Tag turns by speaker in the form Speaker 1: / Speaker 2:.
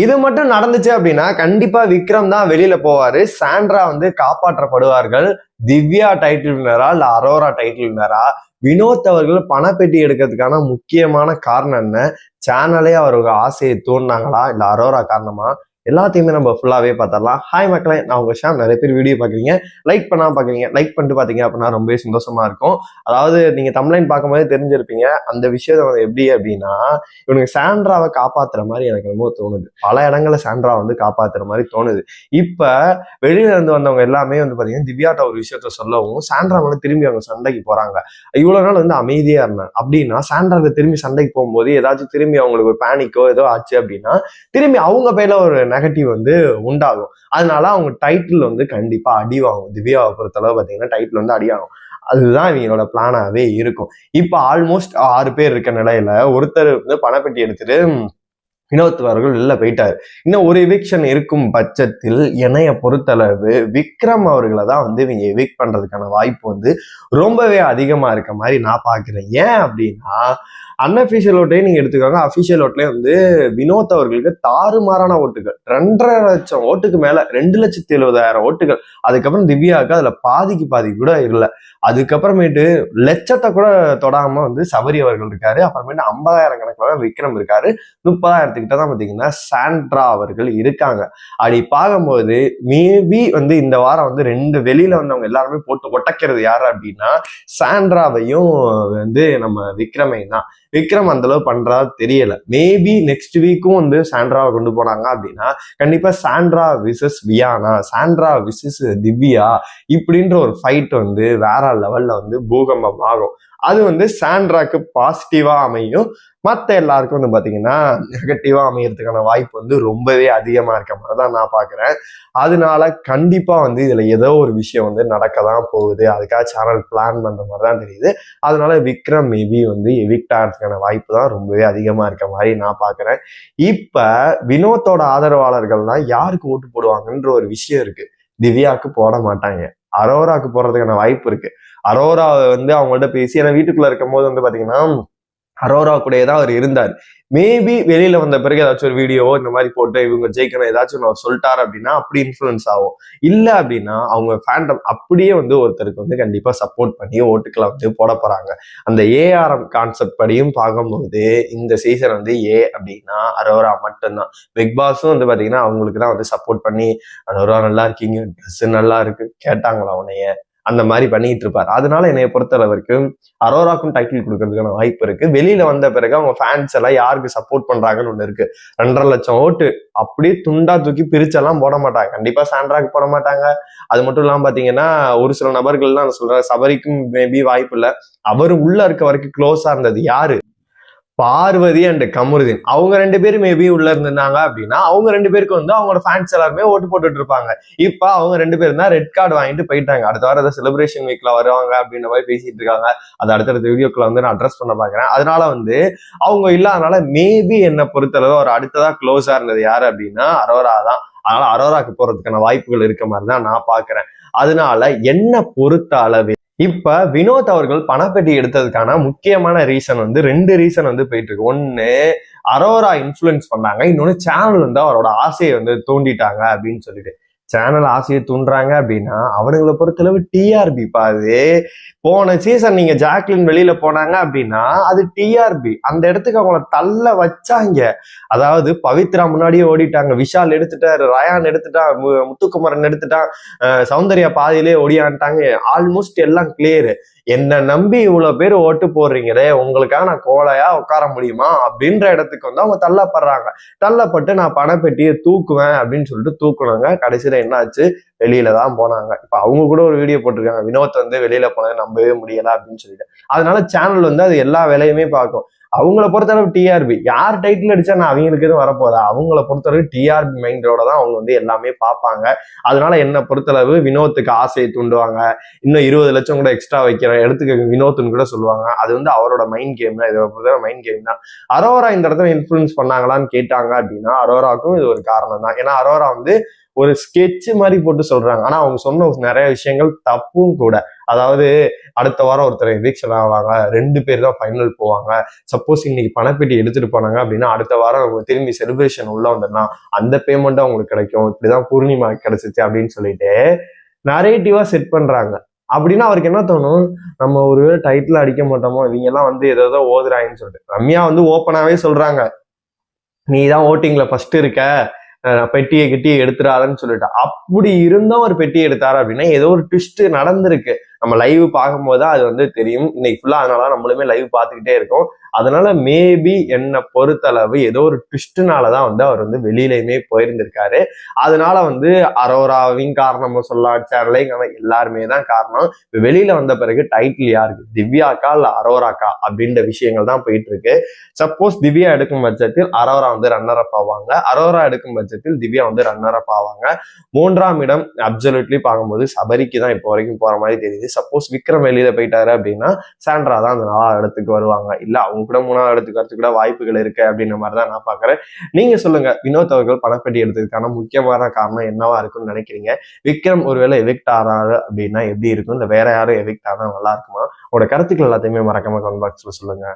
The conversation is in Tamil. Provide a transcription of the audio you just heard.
Speaker 1: இது மட்டும் நடந்துச்சு அப்படின்னா கண்டிப்பா விக்ரம் தான் வெளியில போவாரு. சாண்ட்ரா வந்து காப்பாற்றப்படுவார்கள். திவ்யா டைட்டில் வினரா இல்ல அரோரா டைட்டில் வினரா வினோத் அவர்கள் பணப்பெட்டி எடுக்கிறதுக்கான முக்கியமான காரணம் என்ன? சேனலே அவரோட ஆசையை தூண்டினாங்களா? இல்ல அரோரா காரணமா? எல்லாத்தையுமே நம்ம ஃபுல்லாகவே பார்த்துடலாம். ஹாய் மக்களே நான் உங்கள் ஷாம். நிறைய பேர் வீடியோ பார்க்குறீங்க. லைக் பண்ணாமல் பார்க்குறீங்க. லைக் பண்ணிட்டு பார்த்தீங்க அப்படின்னா ரொம்பவே சந்தோஷமாக இருக்கும். அதாவது நீங்கள் தமிழ்லைன் பார்க்கும்போது தெரிஞ்சிருப்பீங்க. அந்த விஷயம் வந்து எப்படி அப்படின்னா இவனுக்கு சாண்ட்ராவை காப்பாற்றுற மாதிரி எனக்கு ரொம்ப தோணுது. பல இடங்களில் சாண்ட்ரா வந்து காப்பாத்துற மாதிரி தோணுது. இப்போ வெளியில இருந்து வந்தவங்க எல்லாமே வந்து பார்த்தீங்கன்னா திவ்யாட்ட ஒரு விஷயத்த சொல்லவும் சாண்ட்ரா வந்து திரும்பி அவங்க சண்டைக்கு போகிறாங்க இவ்வளோ நாள் வந்து அமைதியாக இருந்தாங்க அப்படின்னா சாண்ட்ராவை திரும்பி சண்டைக்கு போகும்போது ஏதாச்சும் திரும்பி அவங்களுக்கு ஒரு பேனிக்கோ ஏதோ ஆச்சு அப்படின்னா திரும்பி அவங்க பேரில் ஒரு நெகட்டிவ் வந்து உண்டாகும். அதனால அவங்க டைட்டில் வந்து கண்டிப்பாக அடி வாங்கும். திவ்யாவை பொறுத்தளவு பார்த்தீங்கன்னா டைட்டில் வந்து அடி ஆகும் அதுதான் இவங்களோட பிளானாகவே இருக்கும். இப்போ ஆல்மோஸ்ட் ஆறு பேர் இருக்க நிலையில ஒருத்தர் வந்து பணப்பெட்டி எடுத்துட்டு வினோத் அவர்கள் வெளில போயிட்டார். இன்னும் ஒரு எவிக்ஷன் இருக்கும் பட்சத்தில் என்னைய பொறுத்தளவு விக்ரம் அவர்களை தான் வந்து இவங்க எவிக் பண்றதுக்கான வாய்ப்பு வந்து ரொம்பவே அதிகமா இருக்க மாதிரி நான் பாக்குறேன். ஏன் அப்படின்னா அன்அஃபிஷியல் ஓட்டையே நீங்க எடுத்துக்கோங்க. அஃபிஷியல் ஓட்லயே வந்து வினோத் அவர்களுக்கு தாறுமாறான ஓட்டுகள். ரெண்டரை லட்சம் ஓட்டுக்கு மேல ரெண்டு லட்சத்தி எழுபதாயிரம் ஓட்டுகள். அதுக்கப்புறம் திவ்யாவுக்கு அதுல பாதிக்கு பாதி கூட இல்லை. அதுக்கப்புறமேட்டு லட்சத்தை கூட தொடாம வந்து சபரி அவர்கள் இருக்காரு. அப்புறமேட்டு ஐம்பதாயிரம் கணக்கில் விக்ரம் இருக்காரு. பார்த்துக்கிட்டா தான் பார்த்தீங்கன்னா சாண்ட்ரா அவர்கள் இருக்காங்க. அப்படி பார்க்கும்போது மேபி வந்து இந்த வாரம் வந்து ரெண்டு வெளியில வந்தவங்க எல்லாருமே போட்டு ஒட்டக்கிறது யார் அப்படின்னா சாண்ட்ராவையும் வந்து நம்ம விக்ரமை தான். விக்ரம் அந்த அளவு பண்றா தெரியல. மேபி நெக்ஸ்ட் வீக்கும் வந்து சாண்ட்ராவை கொண்டு போனாங்க அப்படின்னா கண்டிப்பா Sandra versus Viana Sandra versus Divya இப்படின்ற ஒரு ஃபைட் வந்து வேற லெவல்ல வந்து பூகம்பம் ஆகும் அது வந்து சாண்ட்ராக்கு பாசிட்டிவா அமையும். மற்ற எல்லாருக்கும் வந்து பார்த்தீங்கன்னா நெகட்டிவா அமையறதுக்கான வாய்ப்பு வந்து ரொம்பவே அதிகமா இருக்க மாதிரி தான் நான் பாக்குறேன். அதனால கண்டிப்பா வந்து இதுல ஏதோ ஒரு விஷயம் வந்து நடக்க தான் போகுது. அதுக்காக சேனல் பிளான் பண்ற மாதிரி தான் தெரியுது. அதனால விக்ரம் மேபி வந்து எவிக்ட் ஆகிறதுக்கான வாய்ப்பு தான் ரொம்பவே அதிகமா இருக்க மாதிரி நான் பாக்குறேன். இப்ப வினோத்தோட ஆதரவாளர்கள்லாம் யாருக்கு ஓட்டு போடுவாங்கன்ற ஒரு விஷயம் இருக்கு. திவ்யாவுக்கு போட மாட்டாங்க. அரோராக்கு போறதுக்கான வாய்ப்பு இருக்கு. அரோராவை வந்து அவங்கள்ட்ட பேசி ஏன்னா வீட்டுக்குள்ள இருக்கும் போது வந்து பாத்தீங்கன்னா அரோரா கூடயே தான் அவர் இருந்தார். மேபி வெளியில வந்த பிறகு ஏதாச்சும் ஒரு வீடியோ இந்த மாதிரி போட்டு இவங்க ஜெயிக்கணும் ஏதாச்சும் நான் சொல்லிட்டாரு அப்படின்னா அப்படி இன்ஃபுளுன்ஸ் ஆகும். இல்ல அப்படின்னா அவங்க ஃபேண்டம் அப்படியே வந்து ஒருத்தருக்கு வந்து கண்டிப்பா சப்போர்ட் பண்ணி ஓட்டுக்களை வந்து போட போறாங்க. அந்த ஏஆர்எம் கான்செப்ட் படியும் பார்க்கும்போது இந்த சீசன் வந்து ஏ அப்படின்னா அரோரா மட்டும்தான். பிக் பாஸும் வந்து பாத்தீங்கன்னா அவங்களுக்கு தான் வந்து சப்போர்ட் பண்ணி அரோரா நல்லா இருக்கீங்க ட்ரெஸ் நல்லா இருக்கு கேட்டாங்களா உன்னைய? அந்த மாதிரி பண்ணிட்டு இருப்பார் அதனால என்னைய பொறுத்தளவிற்கு அரோராக்கும் டைட்டில் கொடுக்கறதுக்கான வாய்ப்பு இருக்கு. வெளியில வந்த பிறகு அவங்க ஃபேன்ஸ் எல்லாம் யாருக்கு சப்போர்ட் பண்றாங்கன்னு ஒண்ணு இருக்கு. ரெண்டரை லட்சம் ஓட்டு அப்படியே துண்டா தூக்கி பிரிச்செல்லாம் போட மாட்டாங்க. கண்டிப்பா சாண்ட்ராக்கு போட மாட்டாங்க. அது மட்டும் இல்லாம பாத்தீங்கன்னா ஒரு சில நபர்கள் தான் சொல்றேன் சபரிக்கும் மேபி வாய்ப்பு இல்லை. அவர் உள்ள இருக்க வரைக்கும் க்ளோஸா இருந்தது யாரு? பார்வதி அண்ட் கமருதீன். அவங்க ரெண்டு பேரும் மேபி உள்ள இருந்திருந்தாங்க அப்படின்னா அவங்க ரெண்டு பேருக்கு வந்து அவங்களோட ஃபேன்ஸ் எல்லாருமே ஓட்டு போட்டுட்டு இருப்பாங்க. இப்ப அவங்க ரெண்டு பேரும் தான் ரெட் கார்டு வாங்கிட்டு போயிட்டாங்க. அடுத்த வாரம் ஏதாவது செலிப்ரேஷன் வீக்ல வருவாங்க அப்படின்ற மாதிரி பேசிட்டு இருக்காங்க. அது அடுத்தடுத்த வீடியோக்குள்ள வந்து நான் அட்ரஸ் பண்ண பாக்குறேன் அதனால வந்து அவங்க இல்லாதனால மேபி என்ன பொறுத்தளவு ஒரு அடுத்ததா க்ளோஸா இருந்தது யாரு அப்படின்னா அரோரா தான். அதனால அரோராக்கு போறதுக்கான வாய்ப்புகள் இருக்க மாதிரி தான் நான் பாக்குறேன் அதனால என்ன பொறுத்த அளவு இப்ப வினோத் அவர்கள் பணப்பெட்டி எடுத்ததுக்கான முக்கியமான ரீசன் வந்து ரெண்டு ரீசன் வந்து போயிட்டு இருக்கு ஒன்னு அரோரா இன்ஃபுளுன்ஸ் பண்ணாங்க. இன்னொன்னு சேனல் வந்து அவரோட ஆசையை வந்து தூண்டிட்டாங்க அப்படின்னு சொல்லிட்டு. சேனல் ஆசையை தூண்டுறாங்க அப்படின்னா அவனுங்களை பொறுத்தளவு டிஆர்பி பாது போன சீசன் நீங்க ஜாக்லின் வெளியில போனாங்க அப்படின்னா அது டிஆர்பி அந்த இடத்துக்கு அவங்கள தள்ள வச்சாங்க. அதாவது பவித்ரா முன்னாடியே ஓடிட்டாங்க. விஷால் எடுத்துட்டாரு ரயான் எடுத்துட்டான் மு- முத்துக்குமரன் எடுத்துட்டான் சௌந்தர்யா பாதியிலே ஓடியான்ட்டாங்க ஆல்மோஸ்ட் எல்லாம் கிளியர் என்ன நம்பி இவ்வளவு பேர் ஓட்டு போடுறீங்களே உங்களுக்காக நான் கோலையா உட்கார முடியுமா? அப்படின்ற இடத்துக்கு வந்து அவங்க தள்ளப்படுறாங்க. தள்ளப்பட்டு நான் பணப்பெட்டியை தூக்குவேன் அப்படின்னு சொல்லிட்டு தூக்குனாங்க. கடைசியில என்னாச்சு? வெளியில தான் போனாங்க. இப்ப அவங்க கூட ஒரு வீடியோ போட்டிருக்காங்க. வினோத் வந்து வெளியில போனதை நம்பவே முடியல அப்படின்னு சொல்லிட்டு. அதனால சேனல் வந்து அது எல்லா வேலையுமே பார்க்கும். அவங்கள பொறுத்தளவு டிஆர்பி யார் டைட்டில் அடிச்சா நான் அவங்களுக்கு எதுவும் வரப்போதா அவங்கள பொறுத்தளவு டிஆர்பி மைண்டோட தான் அவங்க வந்து எல்லாமே பார்ப்பாங்க. அதனால என்னை பொறுத்தளவு வினோத்துக்கு ஆசையை தூண்டுவாங்க. இன்னும் இருபது லட்சம் கூட எக்ஸ்ட்ரா வைக்கிறேன். எடுத்துக்க வினோத்துன்னு கூட சொல்லுவாங்க. அது வந்து அவரோட மைண்ட் கேம் தான். இதை பொறுத்தவரை மைண்ட் கேம் தான். அரோரா இந்த இடத்துல இன்ஃபுளுன்ஸ் பண்ணாங்களான்னு கேட்டாங்க அப்படின்னா அரோராக்கும் இது ஒரு காரணம் தான் ஏன்னா அரோரா வந்து ஒரு ஸ்கெட்ச் மாதிரி போட்டு சொல்றாங்க. ஆனா அவங்க சொன்ன நிறைய விஷயங்கள் தப்பும் கூட. அதாவது அடுத்த வாரம் ஒருத்தர் எவிக்ஷன் ஆவாங்க. ரெண்டு பேர் தான் ஃபைனல் போவாங்க. சப்போஸ் இன்னைக்கு பணப்பெட்டி எடுத்துட்டு போனாங்க அப்படின்னா அடுத்த வாரம் அவங்க திரும்பி செலிப்ரேஷன் உள்ள வந்தோம்னா அந்த பேமெண்ட் அவங்களுக்கு கிடைக்கும். இப்படிதான் பூர்ணிமா கிடைச்சிச்சு அப்படின்னு சொல்லிட்டு நரேட்டிவா செட் பண்றாங்க. அப்படின்னா அவருக்கு என்ன தோணும்? நம்ம ஒரு டைட்டில் அடிக்க மாட்டோமோ? இவங்க எல்லாம் வந்து ஏதோ ஓதுறாங்கன்னு சொல்லிட்டு. ரம்யா வந்து ஓப்பனாவே சொல்றாங்க. நீ தான் ஓட்டிங்ல ஃபர்ஸ்ட் இருக்க. பெட்டியை கிட்டியை எடுத்துறாருன்னு சொல்லிட்டு அப்படி இருந்தும் ஒரு பெட்டி எடுத்தாரு அப்படின்னா ஏதோ ஒரு ட்விஸ்ட் நடந்திருக்கு. நம்ம லைவ் பார்க்கும்போது தான் அது வந்து தெரியும். இன்னைக்கு ஃபுல்லா அதனால நம்மளுமே லைவ் பார்த்துக்கிட்டே இருக்கோம். அதனால மேபி என்னை பொறுத்தளவு ஏதோ ஒரு ட்விஸ்ட்னால தான் வந்து அவர் வந்து வெளியிலயுமே போயிருந்திருக்காரு. அதனால வந்து அரோராவையும் காரணமா சொல்லலாம் சேனலையும் எல்லாருமே தான் காரணம். இப்போ வெளியில வந்த பிறகு டைட்டில் யாருக்கு? திவ்யாக்கா இல்ல அரோராக்கா அப்படின்ற விஷயங்கள் தான் போயிட்டு இருக்கு சப்போஸ் திவ்யா எடுக்கும் பட்சத்தில் அரோரா வந்து ரன்னர் அப் ஆவாங்க. அரோரா எடுக்கும் பட்சத்தில் திவ்யா வந்து ரன்னர் அப் ஆவாங்க. மூன்றாம் இடம் அப்சல்யூட்லி பார்க்கும்போது சபரிக்கு தான் இப்போ வரைக்கும் போற மாதிரி தெரியுது. சப்போஸ் விக்ரம் வெளியில போயிட்டாரு அப்படின்னா சாண்ட்ரா தான் அந்த நாலாவது இடத்துக்கு வருவாங்க. இல்ல அவங்க கூட மூணாவது இடத்துக்கு வரத்துக்கு கூட வாய்ப்புகள் இருக்கு அப்படின்ற மாதிரி தான் நான் பாக்குறேன் நீங்க சொல்லுங்க வினோத் அவர்கள் பணப்பெட்டி எடுத்ததுக்கான முக்கியமான காரணம் என்னவா இருக்கும்னு நினைக்கிறீங்க? விக்ரம் ஒருவேளை எவிக்ட் ஆறாரு அப்படின்னா எப்படி இருக்கும்? இல்ல வேற யாரும் எவிக்ட் ஆனா நல்லா இருக்குமா? உங்களோட கருத்துக்கள் எல்லாத்தையுமே மறக்காம கமெண்ட் பாக்ஸ்ல சொல்லுங்க.